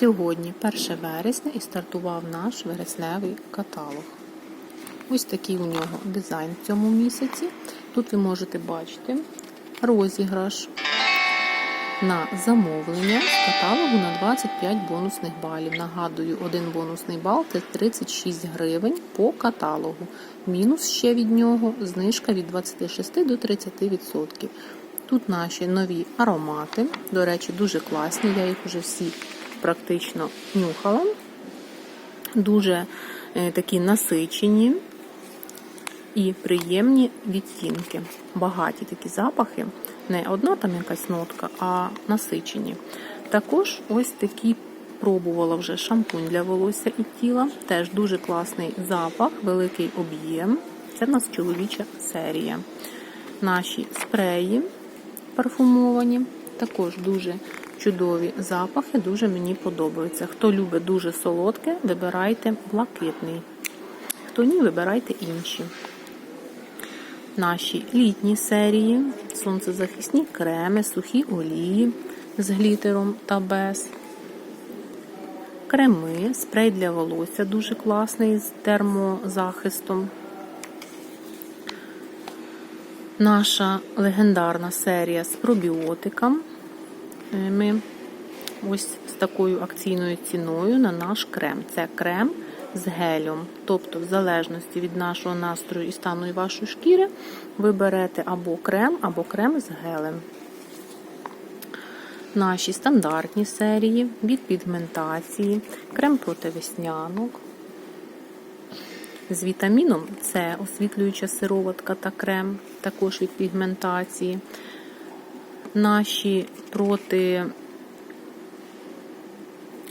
Сьогодні 1 вересня і стартував наш вересневий каталог. Ось такий у нього дизайн в цьому місяці. Тут ви можете бачити розіграш на замовлення з каталогу на 25 бонусних балів. Нагадую, один бонусний бал це 36 гривень по каталогу. Мінус ще від нього знижка від 26 до 30%. Тут наші нові аромати. До речі, дуже класні. Я їх вже всі практично нюхала. Дуже е, такі насичені і приємні відтінки. Багаті такі запахи. Не одна там якась нотка, а насичені. Також ось такі пробувала вже шампунь для волосся і тіла. Теж дуже класний запах, великий об'єм. Це в нас чоловіча серія. Наші спреї парфумовані, також дуже чудові запахи, дуже мені подобаються. Хто любить дуже солодке, вибирайте блакитний. Хто ні, вибирайте інші. Наші літні серії, сонцезахисні креми, сухі олії з глітером та без. Креми, спрей для волосся дуже класний з термозахистом. Наша легендарна серія з пробіотиком. Ми ось з такою акційною ціною на наш крем. Це крем з гелем. Тобто, в залежності від нашого настрою і стану і вашої шкіри, ви берете або крем, або крем з гелем. Наші стандартні серії від пігментації, крем проти веснянок. З вітаміном С освітлююча сироватка та крем, також від пігментації. Наші проти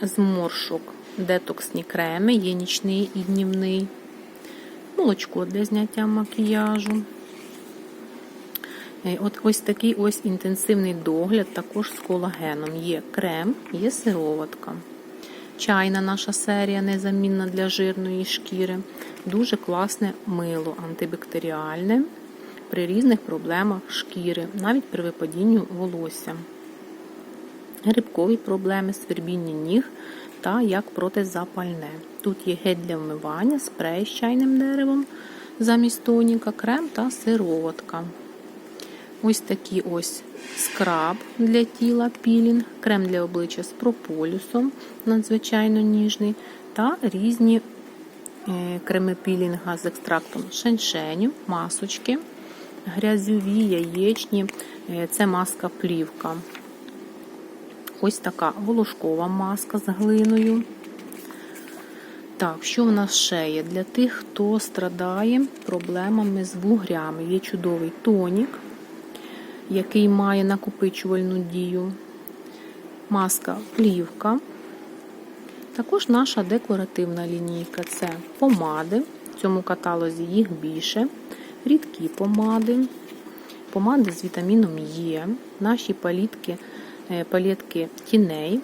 зморшок детоксні креми, є нічний і днівний, молочко для зняття макіяжу. От Ось такий ось інтенсивний догляд, також з колагеном. Є крем, є сироватка. Чайна наша серія незамінна для жирної шкіри. Дуже класне мило антибактеріальне при різних проблемах шкіри, навіть при випадінню волосся. Грибкові проблеми, свербіння ніг та як протизапальне. Тут є гель для вмивання, спрей з чайним деревом замість тоніка, крем та сироватка. Ось такий ось скраб для тіла, пілінг, крем для обличчя з прополюсом, надзвичайно ніжний, та різні е, креми пілінга з екстрактом шеншеню, масочки, грязьові, яєчні, е, це маска плівка. Ось така волошкова маска з глиною. Так, що в нас ще є? Для тих, хто страдає проблемами з вугрями. Є чудовий тонік, який має накопичувальну дію. Маска плівка. Також наша декоративна лінійка це помади. В цьому каталозі їх більше. Рідкі помади. Помади з вітаміном Е. Наші палітки палетки тіней.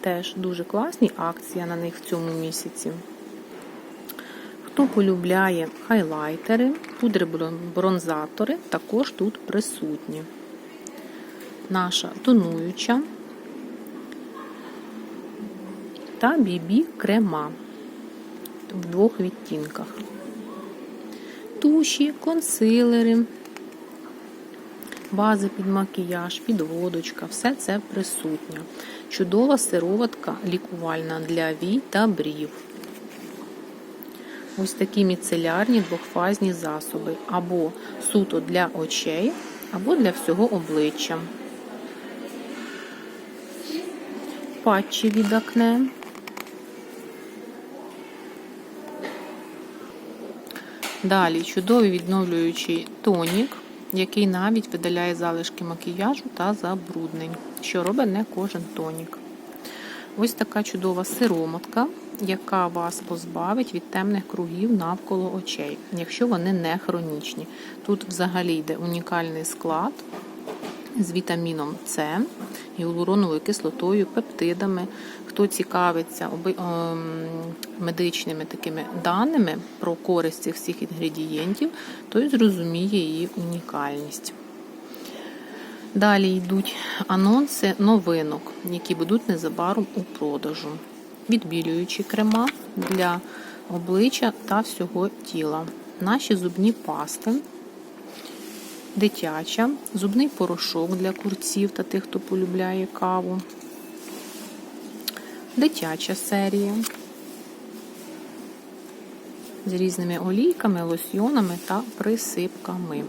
Теж дуже класні акція на них в цьому місяці. Хто полюбляє хайлайтери, пудри бронзатори, також тут присутні. Наша тонуюча та бібі крема в двох відтінках. Туші, консилери, бази під макіяж, підводочка, все це присутнє. Чудова сироватка лікувальна для вій та брів. Ось такі міцелярні двохфазні засоби, або суто для очей, або для всього обличчя. Патчі від акне. Далі чудовий відновлюючий тонік який навіть видаляє залишки макіяжу та забруднень, що робить не кожен тонік. Ось така чудова сиромотка, яка вас позбавить від темних кругів навколо очей, якщо вони не хронічні. Тут взагалі йде унікальний склад з вітаміном С, гіалуроновою кислотою, пептидами. Хто цікавиться ем, медичними такими даними про користь цих всіх інгредієнтів, той зрозуміє її унікальність. Далі йдуть анонси новинок, які будуть незабаром у продажу. Відбілюючі крема для обличчя та всього тіла. Наші зубні пасти, дитяча, зубний порошок для курців та тих, хто полюбляє каву. Дитяча серія з різними олійками, лосьйонами та присипками.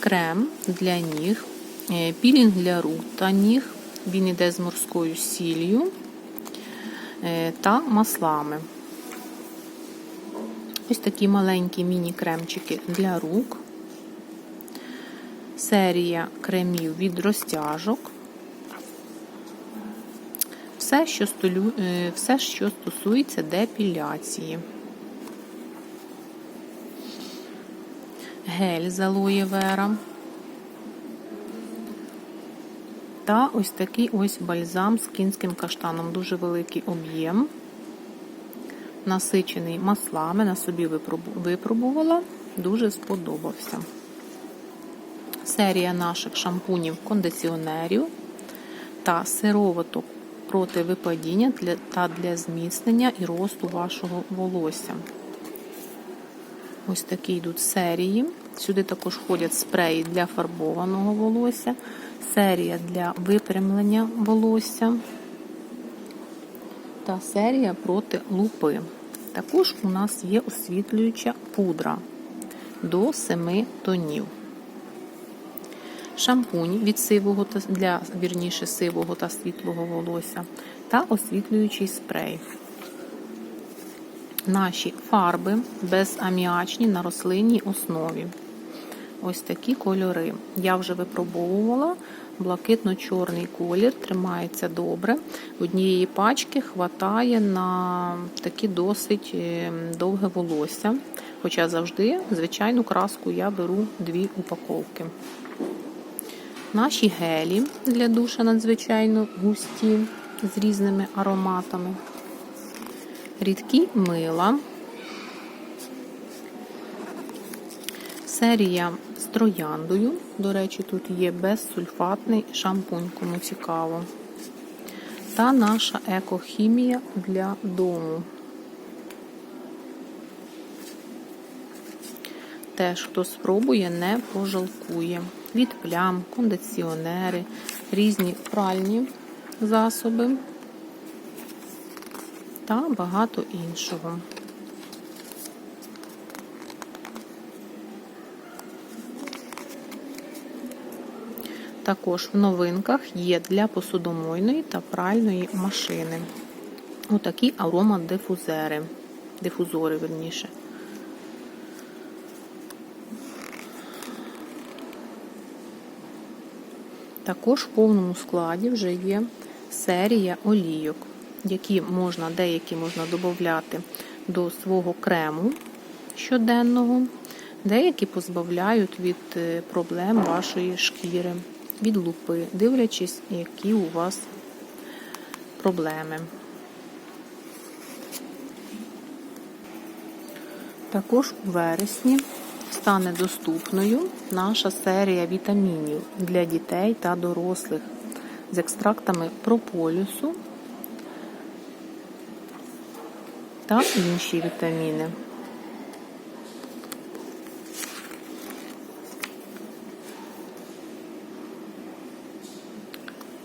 Крем для ніг, е, пілінг для рук та ніг. Він йде з морською сіллю е, та маслами. Ось такі маленькі міні-кремчики для рук. Серія кремів від розтяжок. Все, що, столю, е, все, що стосується депіляції. Гель з алоє вера. Та ось такий ось бальзам з кінським каштаном. Дуже великий об'єм. Насичений маслами, на собі випробувала, дуже сподобався. Серія наших шампунів кондиціонерів та сироваток проти випадіння та для зміцнення і росту вашого волосся. Ось такі йдуть серії. Сюди також входять спреї для фарбованого волосся, серія для випрямлення волосся та серія проти лупи. Також у нас є освітлююча пудра до 7 тонів. Шампунь від сивого для вірніше сивого та світлого волосся та освітлюючий спрей. Наші фарби безаміачні на рослинній основі. Ось такі кольори. Я вже випробовувала. Блакитно-чорний колір, тримається добре. Однієї пачки хватає на такі досить е, довге волосся. Хоча завжди, звичайну краску я беру дві упаковки. Наші гелі для душа надзвичайно густі з різними ароматами. Рідкі мила. Серія з трояндою. До речі, тут є безсульфатний шампунь, кому цікаво. Та наша екохімія для дому. Теж, хто спробує, не пожалкує. Від плям, кондиціонери, різні пральні засоби та багато іншого. Також в новинках є для посудомойної та пральної машини. Отакі аромадифузери, дифузори, верніше. Також в повному складі вже є серія олійок, які можна, деякі можна додати до свого крему щоденного, деякі позбавляють від е, проблем вашої шкіри, від лупи, дивлячись, які у вас проблеми. Також у вересні стане доступною наша серія вітамінів для дітей та дорослих з екстрактами прополісу та інші вітаміни.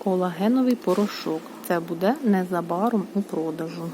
Колагеновий порошок. Це буде незабаром у продажу.